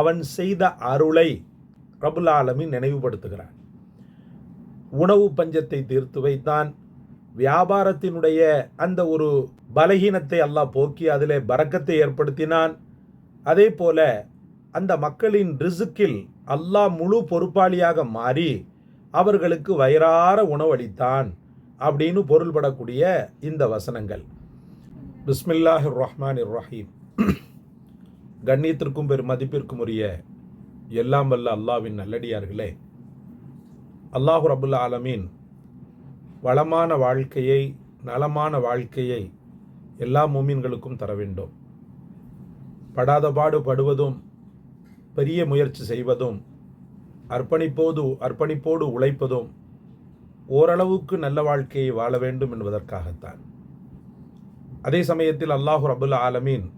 அவன் செய்த அருளை ரபுல் ஆலமீன் நினைவுபடுத்துகிறான். உணவு பஞ்சத்தை தீர்த்து வைத்தான். வியாபாரத்தினுடைய அந்த ஒரு பலகீனத்தை அல்லாஹ் போக்கி அதிலே பறக்கத்தை ஏற்படுத்தினான். அதே போல அந்த மக்களின் ரிசுக்கில் அல்லாஹ் முழு பொறுப்பாளியாக மாறி அவர்களுக்கு வயிறார உணவளித்தான் அப்படின்னு பொருள்படக்கூடிய இந்த வசனங்கள். பிஸ்மில்லாஹிர் ரஹ்மான் இர் ரஹீம். கண்ணியத்திற்கும் பெரும் மதிப்பிற்கும் உரிய எல்லாம் வல்ல அல்லாவின் நல்லடியார்களே. அல்லாஹு ரபுல் ஆலமீன் வளமான வாழ்க்கையை நலமான வாழ்க்கையை எல்லா மூமீன்களுக்கும் தர வேண்டும். படாத பாடு படுவதும் பெரிய முயற்சி செய்வதும் அர்ப்பணிப்போது அர்ப்பணிப்போடு உழைப்பதும் ஓரளவுக்கு நல்ல வாழ்க்கையை வாழ வேண்டும் என்பதற்காகத்தான். அதே சமயத்தில் அல்லாஹு ரபுல் ஆலமீன்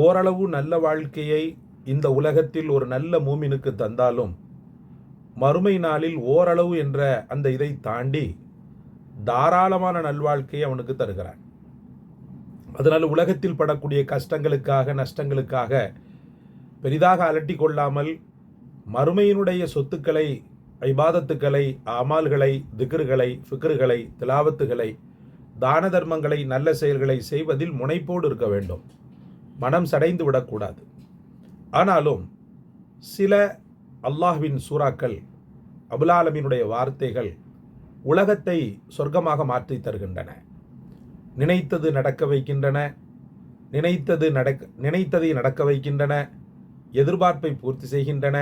ஓரளவு நல்ல வாழ்க்கையை இந்த உலகத்தில் ஒரு நல்ல மூமினுக்கு தந்தாலும் மறுமை நாளில் ஓரளவு என்ற அந்த இதை தாண்டி தாராளமான நல்வாழ்க்கையை அவனுக்கு தருகிறான். அதனால் உலகத்தில் படக்கூடிய கஷ்டங்களுக்காக நஷ்டங்களுக்காக பெரிதாக அலட்டி கொள்ளாமல் மறுமையினுடைய சொத்துக்களை ஐபாதத்துக்களை அமால்களை திக்ருகளை ஃபிக்ருகளை திலாவத்துகளை தான தர்மங்களை நல்ல செயல்களை செய்வதில் முனைப்போடு இருக்க வேண்டும். மனம் சடைந்து விடக்கூடாது. ஆனாலும் சில அல்லாஹ்வின் சூறாக்கள் அபுலாலமினுடைய வார்த்தைகள் உலகத்தை சொர்க்கமாக மாற்றி தருகின்றன. நினைத்தது நடக்க வைக்கின்றன நினைத்தது நடக்க நினைத்ததை நடக்க வைக்கின்றன எதிர்பார்ப்பை பூர்த்தி செய்கின்றன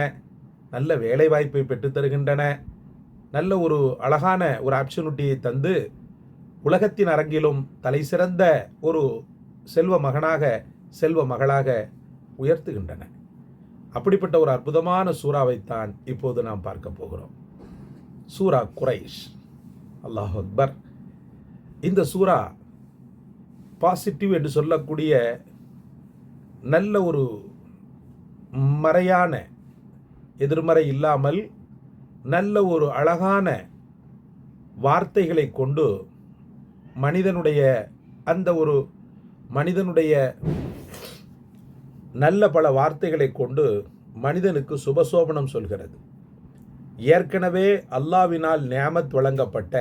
நல்ல வேலைவாய்ப்பை பெற்றுத் தருகின்றன நல்ல ஒரு அழகான ஒரு ஆப்ஷனுட்டியை தந்து உலகத்தின் அரங்கிலும் தலை சிறந்த ஒரு செல்வ மகனாக செல்வ மகளாக உயர்த்துகின்றன. அப்படிப்பட்ட ஒரு அற்புதமான சூறாவைத்தான் இப்போது நாம் பார்க்க போகிறோம். சூரா குரைஷ் அல்லாஹ் அக்பர். இந்த சூரா பாசிட்டிவ் என்று சொல்லக்கூடிய நல்ல ஒரு மறையான எதிர்மறை இல்லாமல் நல்ல ஒரு அழகான வார்த்தைகளை கொண்டு மனிதனுடைய அந்த ஒரு மனிதனுடைய நல்ல பல வார்த்தைகளை கொண்டு மனிதனுக்கு சுபசோபனம் சொல்கிறது. ஏற்கனவே அல்லாவினால் நியாமத் வழங்கப்பட்ட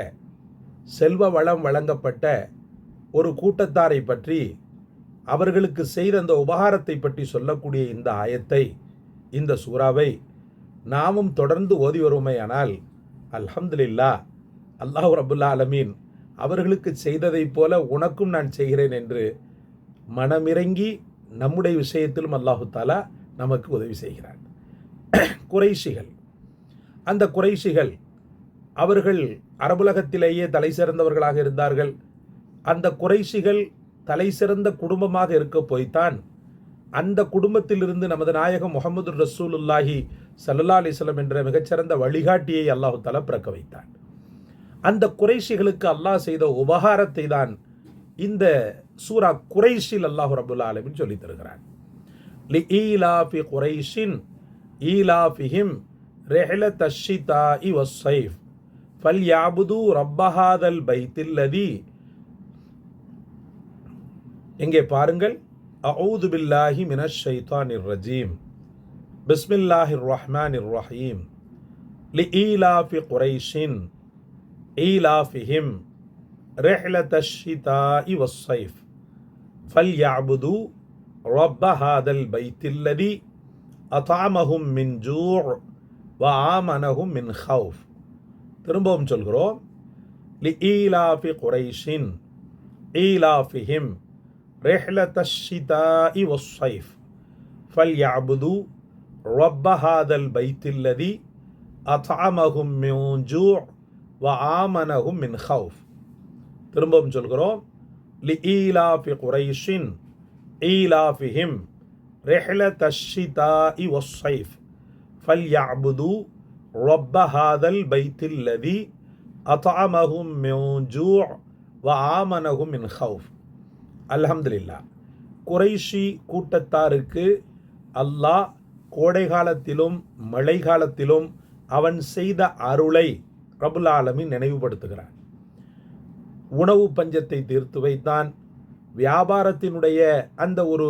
செல்வ வளம் வழங்கப்பட்ட ஒரு கூட்டத்தாரை பற்றி அவர்களுக்கு செய்த அந்த உபகாரத்தை பற்றி சொல்லக்கூடிய இந்த ஆயத்தை இந்த சூறாவை நாமும் தொடர்ந்து ஓதி வருமையானால் அல்ஹம்துலில்லா அல்லாஹ் ரபுல்லா அலமீன் அவர்களுக்கு செய்ததைப் போல உனக்கும் நான் செய்கிறேன் என்று மனமிறங்கி நம்முடைய விஷயத்திலும் அல்லாஹு தாலா நமக்கு உதவி செய்கிறான். குறைஷிகள். அந்த குறைஷிகள் அவர்கள் அரபுலகத்திலேயே தலை சிறந்தவர்களாக இருந்தார்கள். அந்த குறைஷிகள் தலை சிறந்த குடும்பமாக இருக்க போய்த்தான். அந்த குடும்பத்திலிருந்து நமது நாயகம் முகமது ரசூலுல்லாஹி சல்லா அலிஸ்லம் என்ற மிகச்சிறந்த வழிகாட்டியை அல்லாஹு தலா பிறக்க வைத்தான். அந்த குறைஷிகளுக்கு அல்லாஹ் செய்த உபகாரத்தை தான் இந்த சூரா குறைஷில் அல்லாஹு ரபுல்லா ஆலமின் சொல்லி தருகிறார் லி ஈலாஃபி குறைஷின் ஈலாஃபிஹிம் ரெஹல தஷிதா இ வஸ்ஸைஃப். ஃபல் யாபுது ரப்பஹாதல் பைத்தில்லதி. எங்கே பாருங்கள். அவுது பில்லாஹி மினஷ் ஷைத்தானிர் ரஜீம். பிஸ்மில்லாஹி ரஹ்மான் இர் ரஹீம். லி ஈலாஃபி குரைஷின் ஈலாஃபிஹிம் رحلة الشتاء والصيف فليعبدوا رب هذا البيت الذي أطعمهم من جوع وآمنهم من خوف திரும்பவும் சொல்கிறோம் لإيلاف قريش إيلافهم رحلة الشتاء والصيف فليعبدوا رب هذا البيت الذي أطعمهم من جوع وآمنهم من خوف திரும்பவும் சொல்கிறோம். லி ஈலாஃபி குரைஷின் ஈலாஃபிஹிம் தஷிதா இ ஒஸ்ஸைஃப் ஃபல் யாபுது ரப்ப ஹாதல் பைத்தில்லதி அதாமஹும் மியூஜூ வ ஆமனஹும் இன் ஹவுஃப் அல்ஹம்துலில்லா குறைஷி கூட்டத்தாருக்கு அல்லாஹ் கோடை காலத்திலும் மழை காலத்திலும் அவன் செய்த அருளை ரபுல் ஆலமி நினைவுபடுத்துகிறான். உணவு பஞ்சத்தை தீர்த்து வைத்தான். வியாபாரத்தினுடைய அந்த ஒரு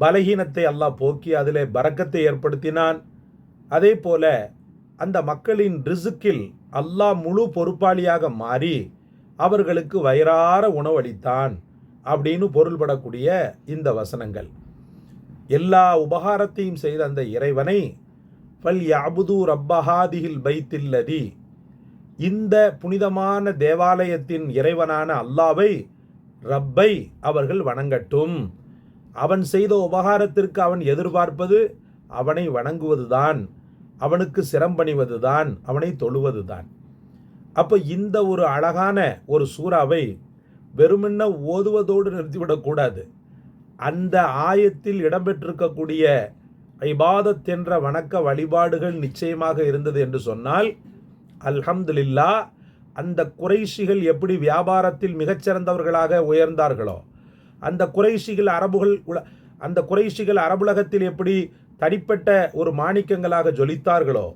பலகீனத்தை அல்லாஹ் போக்கி அதில் பறக்கத்தை ஏற்படுத்தினான். அதே போல அந்த மக்களின் ரிசுக்கில் அல்லாஹ் முழு பொறுப்பாளியாக மாறி அவர்களுக்கு வயிறார உணவளித்தான் அப்படின்னு பொருள்படக்கூடிய இந்த வசனங்கள். எல்லா உபகாரத்தையும் செய்த அந்த இறைவனை ஃபல் யாபுது ரப்பஹாதிகில் பைத்தில்லதி இந்த புனிதமான தேவாலயத்தின் இறைவனான அல்லாவை ரப்பை அவர்கள் வணங்கட்டும். அவன் செய்த உபகாரத்திற்கு அவன் எதிர்பார்ப்பது அவனை வணங்குவதுதான். அவனுக்கு சிரம்பணிவதுதான் அவனை தொழுவதுதான். அப்போ இந்த ஒரு அழகான ஒரு சூறாவை வெறுமென்ன ஓதுவதோடு நிறுத்திவிடக்கூடாது. அந்த ஆயத்தில் இடம்பெற்றிருக்கக்கூடிய ஐபாதத் என்ற வணக்க வழிபாடுகள் நிச்சயமாக இருந்தது என்று சொன்னால் அல்ஹம்துலில்லா அந்த குறைஷிகள் எப்படி வியாபாரத்தில் மிகச்சிறந்தவர்களாக உயர்ந்தார்களோ அந்த குறைஷிகள் அரபுகள் உல- அந்த குறைஷிகள் அரபுலகத்தில் எப்படி தனிப்பட்ட ஒரு மாணிக்கங்களாக ஜொலித்தார்களோ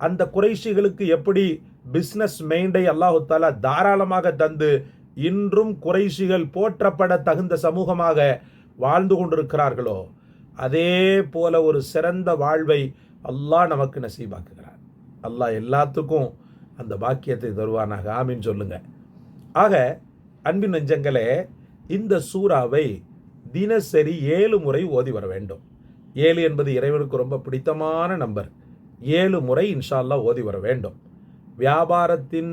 அந்த குறைஷிகளுக்கு எப்படி பிஸ்னஸ் மெயின்டை அல்லாஹு தாலா தாராளமாக தந்து இன்றும் குறைஷிகள் போற்றப்பட தகுந்த சமூகமாக வாழ்ந்து கொண்டிருக்கிறார்களோ அதே போல ஒரு சிறந்த வாழ்வை அல்லாஹ் நமக்கு நசீபாக்குகிறார் அல்லாஹ் எல்லாத்துக்கும் அந்த பாக்கியத்தை தருவானாக. ஆமின்னு சொல்லுங்க. ஆக அன்பின் நெஞ்சங்களே இந்த சூறாவை தினசரி ஏழு முறை ஓதி வர வேண்டும். ஏழு என்பது இறைவனுக்கு ரொம்ப பிடித்தமான நம்பர். ஏழு முறை இன்ஷால்லா ஓதி வர வேண்டும். வியாபாரத்தின்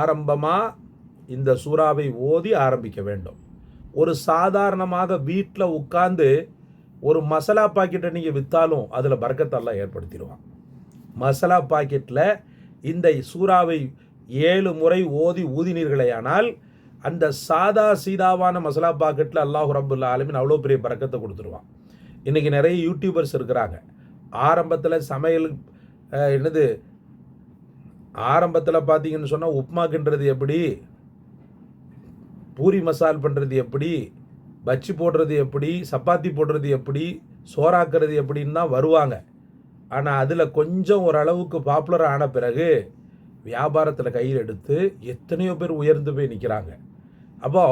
ஆரம்பமாக இந்த சூறாவை ஓதி ஆரம்பிக்க வேண்டும். ஒரு சாதாரணமாக வீட்டில் உட்கார்ந்து ஒரு மசாலா பாக்கெட்டை நீங்கள் விற்றாலும் அதில் பறக்கத்தெல்லாம் ஏற்படுத்திடுவான். மசாலா பாக்கெட்டில் இந்த சூறாவை ஏழு முறை ஓதி ஊதினீர்களேயானால் அந்த சாதா சீதாவான மசாலா பாக்கெட்டில் அல்லாஹ் ரபுல்லா ஆலமின் அவ்வளோ பெரிய பறக்கத்தை கொடுத்துருவான். இன்றைக்கி நிறைய யூடியூபர்ஸ் இருக்கிறாங்க. ஆரம்பத்தில் சமையல் என்னது ஆரம்பத்தில் பார்த்தீங்கன்னு சொன்னால் உப்மாக்குன்றது எப்படி பூரி மசால் பண்ணுறது எப்படி பஜ்ஜி போடுறது எப்படி சப்பாத்தி போடுறது எப்படி சோறாக்குறது எப்படின்னு தான் வருவாங்க. ஆனால் அதில் கொஞ்சம் ஓரளவுக்கு பாப்புலர் ஆன பிறகு வியாபாரத்தில் கையில் எடுத்து எத்தனையோ பேர் உயர்ந்து போய் நிற்கிறாங்க அப்போ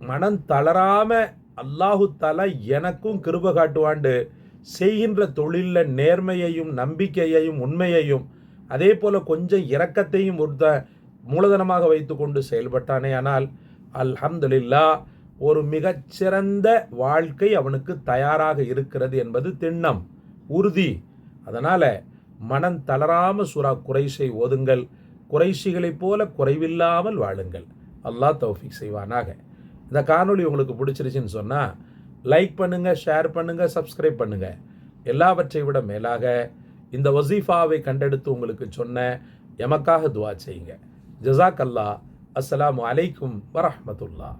மனம் தளராமல் அல்லாஹு தாலா எனக்கும் கிருப காட்டுவாண்டு செய்கின்ற தொழிலில் நேர்மையையும் நம்பிக்கையையும் உண்மையையும் அதே போல் கொஞ்சம் இரக்கத்தையும் ஒருத்த மூலதனமாக வைத்துக்கொண்டு செயல்பட்டானே ஆனால் அல்ஹம்துலில்லா ஒரு மிகச்சிறந்த வாழ்க்கை அவனுக்கு தயாராக இருக்கிறது என்பது திண்ணம். உறுதி. அதனால் மனம் தளராமல் சுறா குறைஷை ஓதுங்கள். குறைஷிகளைப் போல குறைவில்லாமல் வாழுங்கள். அல்லாஹ் தௌஃபீக் செய்வானாக. இந்த காணொளி உங்களுக்கு பிடிச்சிருச்சுன்னு சொன்னால் லைக் பண்ணுங்கள் ஷேர் பண்ணுங்கள் சப்ஸ்கிரைப் பண்ணுங்கள் எல்லாவற்றை விட மேலாக இந்த வசீஃபாவை கண்டெடுத்து உங்களுக்கு சொன்ன எமக்காக துவா செய்யுங்க. ஜசாக் அல்லாஹ் அஸ்லாம் அலைக்கும் வரஹ்மத்துல்லாஹ்.